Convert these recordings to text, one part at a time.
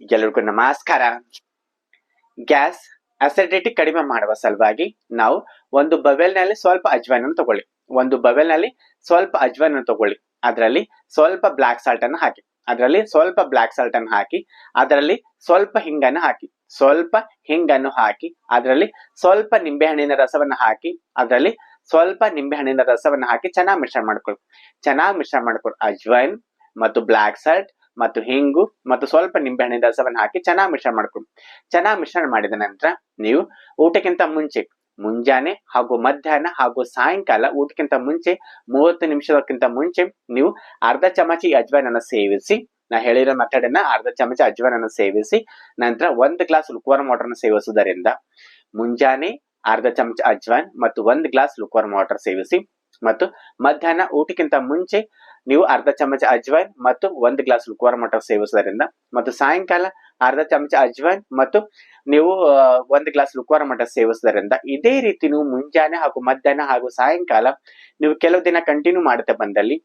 ಎಲ್ಲರಿಗೂ ನಮಸ್ಕಾರ. Gas acidity ಕಡಿಮೆ ಮಾಡುವ ಸಲುವಾಗಿ ನಾವು ಒಂದು ಬವೆಲ್ನಲ್ಲಿ ಸ್ವಲ್ಪ ಅಜ್ವಾನ ತಗೊಳ್ಳಿ. ಒಂದು ಬವೆಲ್ನಲ್ಲಿ ಸ್ವಲ್ಪ ಅಜ್ವಾನ ತಗೊಳ್ಳಿ. ಅದರಲ್ಲಿ ಸ್ವಲ್ಪ ಬ್ಲಾಕ್ ಸಾಲ್ಟ್ ಅನ್ನು ಹಾಕಿ. ಅದರಲ್ಲಿ ಸ್ವಲ್ಪ ಬ್ಲಾಕ್ ಸಾಲ್ಟ್ ಅನ್ನು ಹಾಕಿ, ಅದರಲ್ಲಿ ಸ್ವಲ್ಪ ಹಿಂಗನ್ನು ಹಾಕಿ. ಸ್ವಲ್ಪ ಹಿಂಗನ್ನು ಹಾಕಿ, ಅದರಲ್ಲಿ ಸ್ವಲ್ಪ ನಿಂಬೆಹಣ್ಣಿನ ರಸವನ್ನು ಹಾಕಿ, ಅದರಲ್ಲಿ ಸ್ವಲ್ಪ ನಿಂಬೆಹಣ್ಣಿನ ರಸವನ್ನು ಹಾಕಿ ಚೆನ್ನಾಗಿ ಮಿಶ್ರಣ ಮಾಡ್ಕೊಳ್ಳಿ. ಚೆನ್ನಾಗಿ ಮಿಶ್ರಣ ಮಾಡ್ಕೊಳ್ಳಿ. ಅಜ್ವೈನ್ ಮತ್ತು ಬ್ಲಾಕ್ ಸಾಲ್ಟ್ ಮತ್ತು ಹಿಂಗು ಮತ್ತು ಸ್ವಲ್ಪ ನಿಂಬೆಹಣ್ಣಿನ ರಸವನ್ನು ಹಾಕಿ ಚೆನ್ನಾಗಿ ಮಿಶ್ರಣ ಮಾಡ್ಕೊಂಡು. ಚೆನ್ನಾಗಿ ಮಿಶ್ರಣ ಮಾಡಿದ ನಂತರ ನೀವು ಊಟಕ್ಕಿಂತ ಮುಂಚೆ ಮುಂಜಾನೆ ಹಾಗೂ ಮಧ್ಯಾಹ್ನ ಹಾಗೂ ಸಾಯಂಕಾಲ ಊಟಕ್ಕಿಂತ ಮುಂಚೆ ಮೂವತ್ತು ನಿಮಿಷಕ್ಕಿಂತ ಮುಂಚೆ ನೀವು ಅರ್ಧ ಚಮಚಿ ಅಜ್ವಾನನ್ನು ಸೇವಿಸಿ, ನಾ ಹೇಳಿರೋ ಮೆಥಡನ್ನ ಅರ್ಧ ಚಮಚ ಅಜ್ವಾನನ್ನು ಸೇವಿಸಿ, ನಂತರ ಒಂದು ಗ್ಲಾಸ್ ಲುಕ್ವಾರ್ಮ್ ಅನ್ನು ಸೇವಿಸುವುದರಿಂದ ಮುಂಜಾನೆ ಅರ್ಧ ಚಮಚ ಅಜ್ವಾನ್ ಮತ್ತು ಒಂದು ಗ್ಲಾಸ್ ಲುಕ್ವಾರ್ಮ್ ವಾಟರ್ ಸೇವಿಸಿ ಮತ್ತು ಮಧ್ಯಾಹ್ನ ಊಟಕ್ಕಿಂತ ಮುಂಚೆ ನೀವು ಅರ್ಧ ಚಮಚ ಅಜ್ವೈನ್ ಮತ್ತು ಒಂದು ಗ್ಲಾಸ್ ಲುಕ್ವಾರ್ಮ್ ವಾಟರ್ ಸೇವಿಸುವುದರಿಂದ ಮತ್ತು ಸಾಯಂಕಾಲ ಅರ್ಧ ಚಮಚ ಅಜ್ವಾನ್ ಮತ್ತು ನೀವು ಒಂದು ಗ್ಲಾಸ್ ಲುಕ್ವಾರ ಮಠ ಸೇವಿಸೋದರಿಂದ ಇದೇ ರೀತಿ ನೀವು ಮುಂಜಾನೆ ಹಾಗೂ ಮಧ್ಯಾಹ್ನ ಹಾಗೂ ಸಾಯಂಕಾಲ ನೀವು ಕೆಲವು ದಿನ ಕಂಟಿನ್ಯೂ ಮಾಡುತ್ತಾ ಬಂದಲ್ಲಿ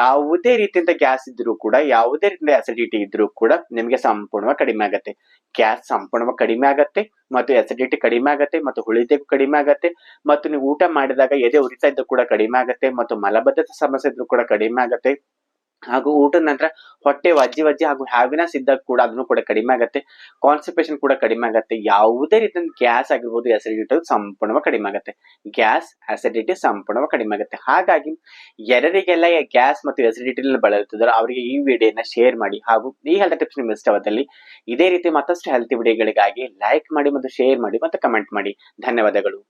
ಯಾವುದೇ ರೀತಿಯಿಂದ ಗ್ಯಾಸ್ ಇದ್ರೂ ಕೂಡ, ಯಾವುದೇ ರೀತಿಯಿಂದ ಅಸಿಡಿಟಿ ಇದ್ರೂ ಕೂಡ ನಿಮಗೆ ಸಂಪೂರ್ಣವಾಗಿ ಕಡಿಮೆ ಆಗತ್ತೆ. ಗ್ಯಾಸ್ ಸಂಪೂರ್ಣವಾಗಿ ಕಡಿಮೆ ಆಗತ್ತೆ ಮತ್ತು ಎಸಿಡಿಟಿ ಕಡಿಮೆ ಆಗತ್ತೆ ಮತ್ತು ಹುಳಿದೆಗೂ ಕಡಿಮೆ ಆಗತ್ತೆ ಮತ್ತು ನೀವು ಊಟ ಮಾಡಿದಾಗ ಎದೆ ಉರಿತಾ ಇದ್ದು ಕೂಡ ಕಡಿಮೆ ಆಗತ್ತೆ ಮತ್ತು ಮಲಬದ್ಧತೆ ಸಮಸ್ಯೆ ಇದ್ರೂ ಕೂಡ ಕಡಿಮೆ ಆಗತ್ತೆ. ಹಾಗೂ ಊಟದ ನಂತರ ಹೊಟ್ಟೆ ವಜ್ಜಿ ವಜ್ಜಿ ಹಾಗೂ ಹ್ಯಾವಿನೆಸ್ ಇದ್ದಾಗ ಕೂಡ ಅದನ್ನು ಕೂಡ ಕಡಿಮೆ ಆಗುತ್ತೆ. ಕಾನ್ಸ್ಟಿಪೇಷನ್ ಕೂಡ ಕಡಿಮೆ ಆಗುತ್ತೆ. ಯಾವುದೇ ರೀತಿಯ ಗ್ಯಾಸ್ ಆಗಿರ್ಬೋದು ಅಸಿಡಿಟಿ ಸಂಪೂರ್ಣವಾಗಿ ಕಡಿಮೆ ಆಗುತ್ತೆ. ಗ್ಯಾಸ್ ಅಸಿಡಿಟಿ ಸಂಪೂರ್ಣವಾಗಿ ಕಡಿಮೆ ಆಗುತ್ತೆ. ಹಾಗಾಗಿ ಎರರಿಗೆಲ್ಲ ಗ್ಯಾಸ್ ಮತ್ತು ಅಸಿಡಿಟಿ ಬಳಲುತ್ತಿದ್ದಾರೆ ಅವರಿಗೆ ಈ ವಿಡಿಯೋನ ಶೇರ್ ಮಾಡಿ ಹಾಗೂ ಈ ಹೆಲ್ತ್ ಟಿಪ್ಸ್ ನಿಮ್ಗೆ ಇಷ್ಟವಾದಲ್ಲಿ ಇದೇ ರೀತಿ ಮತ್ತಷ್ಟು ಹೆಲ್ತಿ ವಿಡಿಯೋಗಳಿಗಾಗಿ ಲೈಕ್ ಮಾಡಿ ಮತ್ತು ಶೇರ್ ಮಾಡಿ ಮತ್ತು ಕಮೆಂಟ್ ಮಾಡಿ. ಧನ್ಯವಾದಗಳು.